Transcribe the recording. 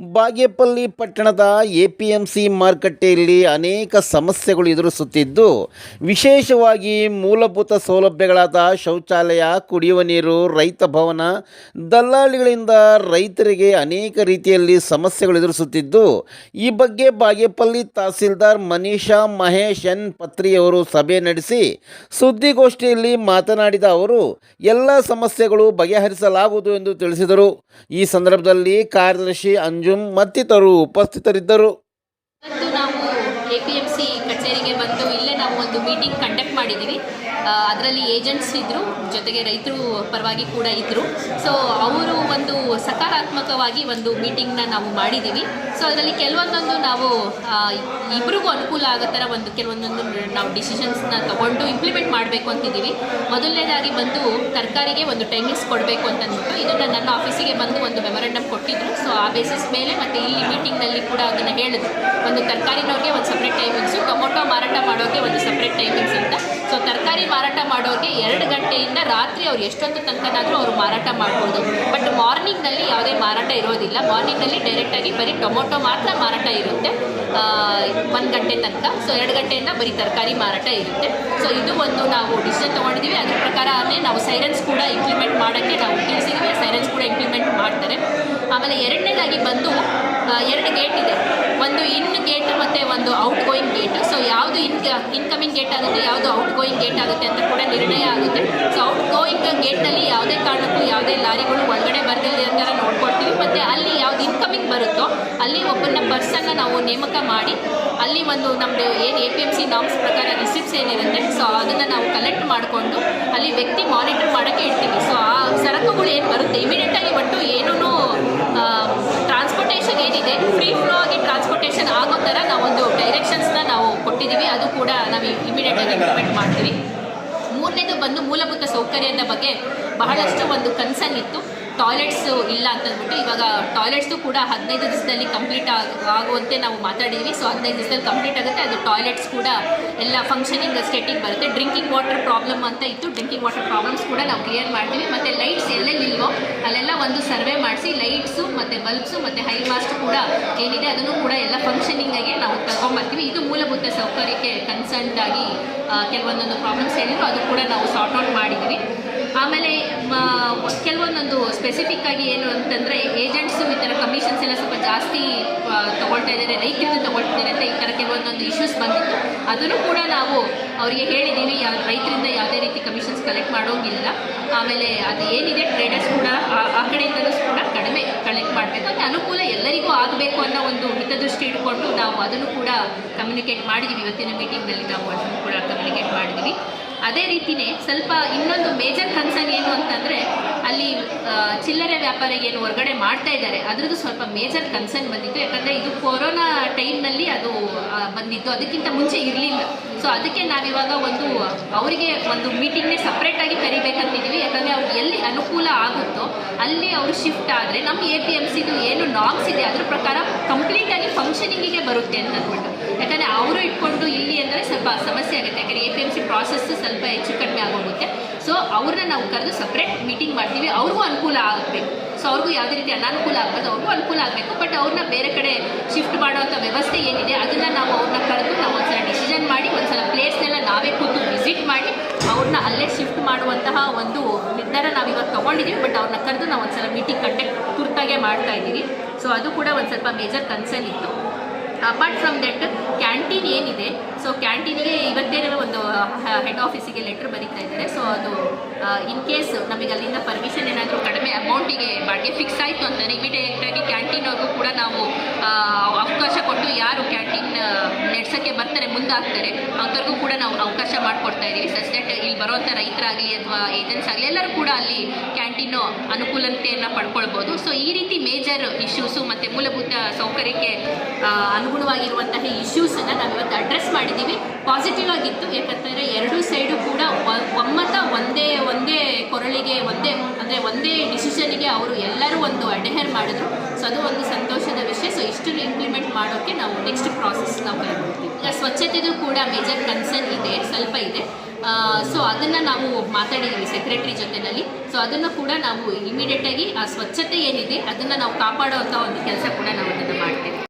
ಬಾಗೇಪಲ್ಲಿ ಪಟ್ಟಣದ A P M C ಮಾರುಕಟ್ಟೆಯಲ್ಲಿ ಅನೇಕ ಸಮಸ್ಯೆಗಳು ಎದುರಿಸುತ್ತಿದ್ದು, ವಿಶೇಷವಾಗಿ ಮೂಲಭೂತ ಸೌಲಭ್ಯಗಳಾದ ಶೌಚಾಲಯ, ಕುಡಿಯುವ ನೀರು, ರೈತ ಭವನ, ದಲ್ಲಾಳಿಗಳಿಂದ ರೈತರಿಗೆ ಅನೇಕ ರೀತಿಯಲ್ಲಿ ಸಮಸ್ಯೆಗಳು ಎದುರಿಸುತ್ತಿದ್ದು, ಈ ಬಗ್ಗೆ ಬಾಗೇಪಲ್ಲಿ ತಹಸೀಲ್ದಾರ್ ಮನೀಷಾ ಮಹೇಶ್ ಎನ್ ಪತ್ರಿಯವರು ಸಭೆ ನಡೆಸಿ ಸುದ್ದಿಗೋಷ್ಠಿಯಲ್ಲಿ ಮಾತನಾಡಿದ ಅವರು, ಎಲ್ಲ ಸಮಸ್ಯೆಗಳು ಬಗೆಹರಿಸಲಾಗುವುದು ಎಂದು ತಿಳಿಸಿದರು. ಈ ಸಂದರ್ಭದಲ್ಲಿ ಕಾರ್ಯದರ್ಶಿ ಅಂಜುಮ್ ಮತ್ತಿತರು ಉಪಸ್ಥಿತರಿದ್ದರು. ಇವತ್ತು ನಾವು ಎ ಪಿ ಎಂ ಸಿ ಕಚೇರಿಗೆ ಬಂದು ಇಲ್ಲೇ ನಾವು ಒಂದು ಮೀಟಿಂಗ್ ಕಂಡಕ್ಟ್ ಮಾಡಿದ್ದೀವಿ. ಅದರಲ್ಲಿ ಏಜೆಂಟ್ಸ್ ಇದ್ದರು ಜೊತೆಗೆ ರೈತರು ಪರವಾಗಿ ಕೂಡ ಇದ್ದರು ಸೊ ಅವರು ಒಂದು ಸಕಾರಾತ್ಮಕವಾಗಿ ಒಂದು ಮೀಟಿಂಗ್ನ ನಾವು ಮಾಡಿದ್ದೀವಿ. ಸೊ ಅದರಲ್ಲಿ ಕೆಲವೊಂದೊಂದು ನಾವು ಇಬ್ರಿಗೂ ಅನುಕೂಲ ಆಗೋ ಥರ ಒಂದು, ಕೆಲವೊಂದೊಂದು ನಾವು ಡಿಸಿಷನ್ಸ್ನ ತಗೊಂಡು ಇಂಪ್ಲಿಮೆಂಟ್ ಮಾಡಬೇಕು ಅಂತಿದ್ದೀವಿ. ಮೊದಲನೇದಾಗಿ ಬಂದು ತರಕಾರಿಗೆ ಒಂದು ಟೈಮಿಂಗ್ಸ್ ಕೊಡಬೇಕು ಅಂತ ಅಂದ್ಬಿಟ್ಟು ಇದನ್ನು ನನ್ನ ಆಫೀಸಿಗೆ ಬಂದು ಒಂದು ಮೆಮೊರಂಡಮ್ ಕೊಟ್ಟಿದ್ರು. ಸೊ ಆ ಬೇಸಿಸ್ ಮೇಲೆ ಮತ್ತು ಇಲ್ಲಿ ಮೀಟಿಂಗ್ನಲ್ಲಿ ಕೂಡ ಅದನ್ನು ಹೇಳಿದ್ರು. ಒಂದು ತರಕಾರಿನವ್ರಿಗೆ ಒಂದು ಸಪ್ರೇಟ್ ಟೈಮಿಂಗ್ಸು ಟೊಮೊಟೊ ಮಾರಾಟ ಮಾಡೋಕ್ಕೆ ಒಂದು ಸಪ್ರೇಟ್ ಟೈಮಿಂಗ್ಸ್ ಅಂತ. ಸೊ ತರಕಾರಿ ಮಾರಾಟ ಮಾಡೋರಿಗೆ ಎರಡು ಗಂಟೆಯಿಂದ ರಾತ್ರಿ ಅವ್ರು ಎಷ್ಟೊತ್ತು ತನಕನಾದರೂ ಅವರು ಮಾರಾಟ ಮಾಡ್ಬೋದು. ಬಟ್ ಮಾರ್ನಿಂಗ್ನಲ್ಲಿ ಯಾವುದೇ ಮಾರಾಟ ಇರೋದಿಲ್ಲ. ಮಾರ್ನಿಂಗ್ನಲ್ಲಿ ಡೈರೆಕ್ಟಾಗಿ ಬರೀ ಟೊಮೊಟೊ ಮಾತ್ರ ಮಾರಾಟ ಇರುತ್ತೆ. ಒಂದು ಗಂಟೆ ತನಕ. ಸೊ ಎರಡು ಗಂಟೆಯಿಂದ ಬರೀ ತರಕಾರಿ ಮಾರಾಟ ಇರುತ್ತೆ. ಸೊ ಇದು ಒಂದು ನಾವು ಡಿಸಿಷನ್ ತೊಗೊಂಡಿದ್ದೀವಿ ಅದ್ರ ಪ್ರಕಾರನೇ ನಾವು ಸೈರನ್ಸ್ ಕೂಡ ಇಂಪ್ಲಿಮೆಂಟ್ ಮಾಡೋಕ್ಕೆ ನಾವು ತಿಳಿಸಿದ್ದೀವಿ ಸೈರನ್ಸ್ ಕೂಡ ಇಂಪ್ಲಿಮೆಂಟ್ ಮಾಡ್ತಾರೆ. ಆಮೇಲೆ ಎರಡನೇದಾಗಿ ಬಂದು ಎರಡು ಗೇಟ್ ಇದೆ. ಒಂದು ಇನ್ ಗೇಟ್ ಮತ್ತು ಒಂದು ಔಟ್ ಗೋಯಿಂಗ್ ಗೇಟ್ ಸೊ ಯಾವುದು ಇನ್ ಇನ್ಕಮಿಂಗ್ ಗೇಟ್ ಆಗುತ್ತೆ, ಯಾವುದು ಔಟ್ ಗೋಯಿಂಗ್ ಗೇಟ್ ಆಗುತ್ತೆ ಅಂತ ಕೂಡ ನಿರ್ಣಯ ಆಗುತ್ತೆ. ಸೊ ಔಟ್ ಗೋಯಿಂಗ್ ಗೇಟ್ನಲ್ಲಿ ಯಾವುದೇ ಕಾರಣಕ್ಕೂ ಯಾವುದೇ ಲಾರಿಗಳು ಒಳಗಡೆ ಬರ್ದಿಲ್ಲದೆ ಥರ ನೋಡ್ಕೊಳ್ತೀವಿ. ಮತ್ತು ಅಲ್ಲಿ ಯಾವ್ದು ಇನ್ಕಮಿಂಗ್ ಬರುತ್ತೋ, ಅಲ್ಲಿ ಒಬ್ಬನ ಪರ್ಸನ್ನ ನಾವು ನೇಮಕ ಮಾಡಿ, ಅಲ್ಲಿ ಒಂದು ನಮ್ಮದು ಏನು A P M C norms ಪ್ರಕಾರ ರಿಸಿಪ್ಟ್ಸ್ ಏನಿರುತ್ತೆ ಸೊ ಅದನ್ನು ನಾವು ಕಲೆಕ್ಟ್ ಮಾಡಿಕೊಂಡು ಅಲ್ಲಿ ವ್ಯಕ್ತಿ ಮಾನಿಟರ್ ಮಾಡೋಕ್ಕೆ ಇಡ್ತೀವಿ ಸೊ ಆ ಸರಕುಗಳು ಏನು ಬರುತ್ತೆ? ಇಮಿಡಿಯೇಟಾಗಿ ಒಟ್ಟು ಏನೂ ಏನಿದೆ ಫ್ರೀ ಫ್ಲೋ ಆಗಿ ಟ್ರಾನ್ಸ್ಪೋರ್ಟೇಷನ್ ಆಗೋ ಥರ ನಾವೊಂದು ಡೈರೆಕ್ಷನ್ಸ್ನ ನಾವು ಕೊಟ್ಟಿದ್ದೀವಿ ಅದು ಕೂಡ ನಾವು ಇಮಿಡಿಯೇಟಾಗಿ ಇಂಪ್ಲಿಮೆಂಟ್ ಮಾಡ್ತೀವಿ. ಮೂರನೇದು ಬಂದು ಮೂಲಭೂತ ಸೌಕರ್ಯದ ಬಗ್ಗೆ ಬಹಳಷ್ಟು ಒಂದು ಕನ್ಸರ್ನ್ ಇತ್ತು. ಟಾಯ್ಲೆಟ್ಸು ಇಲ್ಲ ಅಂತಂದ್ಬಿಟ್ಟು ಇವಾಗ ಟಾಯ್ಲೆಟ್ಸು ಕೂಡ ಹದಿನೈದು ದಿವಸದಲ್ಲಿ ಕಂಪ್ಲೀಟ್ ಆಗುವಂತೆ ನಾವು ಮಾತಾಡಿದ್ವಿ. ಸೊ ಹದಿನೈದು ದಿವಸದಲ್ಲಿ ಕಂಪ್ಲೀಟ್ ಆಗುತ್ತೆ. ಅದು ಟಾಯ್ಲೆಟ್ಸ್ ಕೂಡ ಎಲ್ಲ ಫಂಕ್ಷನಿಂಗ್ ಸ್ಟೇಟಿಗೆ ಬರುತ್ತೆ. ಡ್ರಿಂಕಿಂಗ್ ವಾಟರ್ ಪ್ರಾಬ್ಲಮ್ ಅಂತ ಇತ್ತು. ಡ್ರಿಂಕಿಂಗ್ ವಾಟರ್ ಪ್ರಾಬ್ಲಮ್ಸ್ ಕೂಡ ನಾವು ಕ್ಲಿಯರ್ ಮಾಡ್ತೀವಿ. ಮತ್ತು ಲೈಟ್ಸ್ ಎಲ್ಲೆಲ್ಲಿಲ್ವೋ ಒಂದು ಸರ್ವೆ ಮಾಡಿಸಿ ಲೈಟ್ಸು ಮತ್ತು ಬಲ್ಬ್ಸು ಮತ್ತು ಹೈ ಮಾಸ್ಟ್ ಕೂಡ ಏನಿದೆ ಅದನ್ನು ಕೂಡ ಎಲ್ಲ ಫಂಕ್ಷನಿಂಗಾಗೆ ನಾವು ತಗೊಂಬರ್ತೀವಿ. ಇದು ಮೂಲಭೂತ ಸೌಕರ್ಯಕ್ಕೆ ಕನ್ಸರ್ನ್ಡ್ ಆಗಿ ಕೆಲವೊಂದೊಂದು ಪ್ರಾಬ್ಲಮ್ಸ್ ಹೇಳಿದ್ರು. ಅದು ಕೂಡ ನಾವು ಸಾರ್ಟ್ ಔಟ್ ಮಾಡಿದ್ದೀವಿ. ಆಮೇಲೆ ಕೆಲವೊಂದೊಂದು ಸ್ಪೆಸಿಫಿಕ್ ಆಗಿ ಏನು ಅಂತಂದರೆ ಏಜೆಂಟ್ಸು ಈ ಥರ ಕಮಿಷನ್ಸ್ ಎಲ್ಲ ಸ್ವಲ್ಪ ಜಾಸ್ತಿ ತಗೊಳ್ತಾ ಇದ್ದಾರೆ. ರೈತರಿಂದ ತೊಗೊಳ್ತಿದ್ದಾರೆ ಅಂತ ಈ ಥರ ಕೆಲವೊಂದೊಂದು ಇಶ್ಯೂಸ್ ಬಂದಿತ್ತು. ಅದನ್ನು ಕೂಡ ನಾವು ಅವರಿಗೆ ಹೇಳಿದ್ದೀವಿ. ಯಾವ ರೈತರಿಂದ ಯಾವುದೇ ರೀತಿ ಕಮಿಷನ್ಸ್ ಕಲೆಕ್ಟ್ ಮಾಡೋಂಗಿಲ್ಲ. ಆಮೇಲೆ ಅದು ಏನಿದೆ ಟ್ರೇಡರ್ಸ್ ಕೂಡ ಆ- ಆ ಕಡೆಯಿಂದಲೂ ಕೂಡ ಕಡಿಮೆ ಕಲೆಕ್ಟ್ ಮಾಡಬೇಕು ಮತ್ತು ಅನುಕೂಲ ಆಗಬೇಕು ಅನ್ನೋ ಒಂದು ಹಿತದೃಷ್ಟಿ ಇಟ್ಕೊಂಡು ನಾವು ಅದನ್ನು ಕೂಡ ಕಮ್ಯುನಿಕೇಟ್ ಮಾಡಿದ್ದೀವಿ ಇವತ್ತಿನ ಮೀಟಿಂಗ್ನಲ್ಲಿ ನಾವು ಅದನ್ನು ಕೂಡ ಕಮ್ಯುನಿಕೇಟ್ ಮಾಡಿದ್ದೀವಿ ಅದೇ ರೀತಿಯೇ ಸ್ವಲ್ಪ ಇನ್ನೊಂದು ಮೇಜರ್ ಕನ್ಸರ್ನ್ ಏನು ಅಂತಂದರೆ ಅಲ್ಲಿ ಚಿಲ್ಲರೆ ವ್ಯಾಪಾರಿಗೆ ಏನು ಹೊರಗಡೆ ಮಾಡ್ತಾ ಇದ್ದಾರೆ. ಅದರದ್ದು ಸ್ವಲ್ಪ ಮೇಜರ್ ಕನ್ಸರ್ನ್ ಬಂದಿತ್ತು. ಯಾಕಂದರೆ ಇದು ಕೊರೋನಾ ಟೈಮ್ನಲ್ಲಿ ಅದು ಬಂದಿತ್ತು. ಅದಕ್ಕಿಂತ ಮುಂಚೆ ಇರಲಿಲ್ಲ. ಸೊ ಅದಕ್ಕೆ ನಾವಿವಾಗ ಒಂದು, ಅವರಿಗೆ ಒಂದು ಮೀಟಿಂಗ್ನೇ ಸಪ್ರೇಟಾಗಿ ಕರಿಬೇಕಂತಿದ್ದೀವಿ. ಯಾಕಂದರೆ ಅವ್ರಿಗೆ ಎಲ್ಲಿ ಅನುಕೂಲ ಆಗುತ್ತೋ ಅಲ್ಲಿ ಅವರು ಶಿಫ್ಟ್ ಆದರೆ ನಮ್ಮ ಎ ಪಿ ಎಂ ಸಿದು ಏನು ನಾಮ್ಸ್ ಇದೆ ಅದ್ರ ಪ್ರಕಾರ ಕಂಪ್ಲೀಟಾಗಿ ಫಂಕ್ಷನಿಂಗಿಗೆ ಬರುತ್ತೆ ಅಂತ ಅಂದ್ಬಿಟ್ಟು. ಯಾಕಂದರೆ ಅವರು ಇಟ್ಕೊಂಡು ಇಲ್ಲಿ ಅಂದರೆ ಸ್ವಲ್ಪ ಸಮಸ್ಯೆ ಆಗುತ್ತೆ. ಯಾಕಂದರೆ A P M C process ಸ್ವಲ್ಪ ಹೆಚ್ಚು ಕಡಿಮೆ ಆಗೋಗುತ್ತೆ. ಸೊ ಅವ್ರನ್ನ ನಾವು ಕರೆದು ಸಪ್ರೇಟ್ ಮೀಟಿಂಗ್ ಮಾಡ್ತೀವಿ. ಅವ್ರಿಗೂ ಅನುಕೂಲ ಆಗಬೇಕು. ಸೊ ಅವ್ರಿಗೂ ಯಾವುದೇ ರೀತಿ ಅನಾನುಕೂಲ ಆಗಬಾರ್ದು. ಅವ್ರಿಗೂ ಅನುಕೂಲ ಆಗಬೇಕು. ಬಟ್ ಅವ್ರನ್ನ ಬೇರೆ ಕಡೆ ಶಿಫ್ಟ್ ಮಾಡುವಂಥ ವ್ಯವಸ್ಥೆ ಏನಿದೆ, ಅದನ್ನು ನಾವು ಅವ್ರನ್ನ ಕರೆದು ನಾವು ಒಂದ್ಸಲ ಡಿಸಿಷನ್ ಮಾಡಿ, ಒಂದ್ಸಲ ಪ್ಲೇಸ್ನೆಲ್ಲ ನಾವೇ ಕೂತು ವಿಸಿಟ್ ಮಾಡಿ, ಅವ್ರನ್ನ ಅಲ್ಲೇ ಶಿಫ್ಟ್ ಮಾಡುವಂತಹ ಒಂದು ನಿರ್ಧಾರ ನಾವು ಇವಾಗ ತೊಗೊಂಡಿದ್ದೀವಿ ಬಟ್ ಅವ್ರನ್ನ ಕರೆದು ನಾವು ಒಂದ್ಸಲ ಮೀಟಿಂಗ್ ಕಂಡಕ್ಟ್ ತುರ್ತಾಗೆ ಮಾಡ್ತಾ ಇದ್ದೀವಿ. ಸೊ ಅದು ಕೂಡ ಒಂದು ಸ್ವಲ್ಪ ಮೇಜರ್ ಕನ್ಸರ್ನ್ ಇತ್ತು. ಅಪಾರ್ಟ್ ಫ್ರಮ್ ದಟ್ ಕ್ಯಾಂಟೀನ್ ಏನಿದೆ? ಸೊ ಕ್ಯಾಂಟೀನ್ಗೆ ಇವತ್ತೇ ಒಂದು ಹೆಡ್ ಆಫೀಸಿಗೆ ಲೆಟ್ರ್ ಬರೀತಾ ಇದ್ದಾರೆ. ಸೊ ಅದು ಇನ್ ಕೇಸ್ ನಮಗೆ ಅಲ್ಲಿಂದ ಪರ್ಮಿಷನ್ ಏನಾದರೂ ಕಡಿಮೆ ಅಮೌಂಟಿಗೆ ಬಾಡಿಗೆ ಫಿಕ್ಸ್ ಆಯಿತು ಅಂತಂದರೆ ಇಮಿಡಿಯೇಟಾಗಿ ಕ್ಯಾಂಟೀನ್ ಅವ್ರಿಗೂ ಕೂಡ ನಾವು ಅವಕಾಶ ಕೊಟ್ಟು ಯಾರು ಕ್ಯಾಂಟೀನ್ ಮುಂದಾಗ್ತಾರೆ. ಅಂಥವ್ರಿಗೂ ಕೂಡ ನಾವು ಅವಕಾಶ ಮಾಡಿಕೊಡ್ತಾ ಇದ್ದೀವಿ. ಸಚ್ ದಟ್ ಇಲ್ಲಿ ಬರುವಂಥ ರೈತರಾಗಲಿ ಅಥವಾ ಏಜೆಂಟ್ಸ್ ಆಗಲಿ, ಎಲ್ಲರೂ ಕೂಡ ಅಲ್ಲಿ ಕ್ಯಾಂಟೀನು ಅನುಕೂಲತೆಯನ್ನು ಪಡ್ಕೊಳ್ಬೋದು. ಸೊ ಈ ರೀತಿ ಮೇಜರ್ ಇಶ್ಯೂಸು ಮತ್ತು ಮೂಲಭೂತ ಸೌಕರ್ಯಕ್ಕೆ ಅನುಗುಣವಾಗಿರುವಂತಹ ಇಶ್ಯೂಸನ್ನು ನಾವು ಇವತ್ತು ಅಡ್ರೆಸ್ ಮಾಡಿದ್ದೀವಿ. ಪಾಸಿಟಿವ್ ಆಗಿತ್ತು. ಯಾಕಂತಂದರೆ ಎರಡೂ ಸೈಡು ಕೂಡ ಒಮ್ಮತ ಒಂದೇ ಒಂದೇ ಕೊರಳಿಗೆ, ಒಂದೇ, ಅಂದರೆ ಒಂದೇ ಡಿಸಿಷನಿಗೆ ಅವರು ಎಲ್ಲರೂ ಒಂದು ಅಡೆಹರ್ ಮಾಡಿದ್ರು. ಸೊ ಅದು ಒಂದು ಸಂತೋಷದ ವಿಷಯ. ಸೊ ಇಷ್ಟನ್ನು ಇಂಪ್ಲಿಮೆಂಟ್ ಮಾಡೋಕ್ಕೆ ನಾವು ನೆಕ್ಸ್ಟ್ ಪ್ರಾಸೆಸ್ ನಾವು ಕೈಗೊಳ್ತೀವಿ. ಈಗ ಸ್ವಚ್ಛತೆದು ಕೂಡ ಮೇಜರ್ ಕನ್ಸರ್ನ್ ಇದೆ, ಸ್ವಲ್ಪ ಇದೆ. ಸೊ ಅದನ್ನು ನಾವು ಮಾತಾಡಿದ್ದೀವಿ ಸೆಕ್ರೆಟರಿ ಜೊತೆನಲ್ಲಿ. ಸೊ ಅದನ್ನು ಕೂಡ ನಾವು ಇಮಿಡಿಯೇಟಾಗಿ ಆ ಸ್ವಚ್ಛತೆ ಏನಿದೆ, ಅದನ್ನು ನಾವು ಕಾಪಾಡೋವಂಥ ಒಂದು ಕೆಲಸ ಕೂಡ ನಾವು ಅದನ್ನು ಮಾಡ್ತೀವಿ.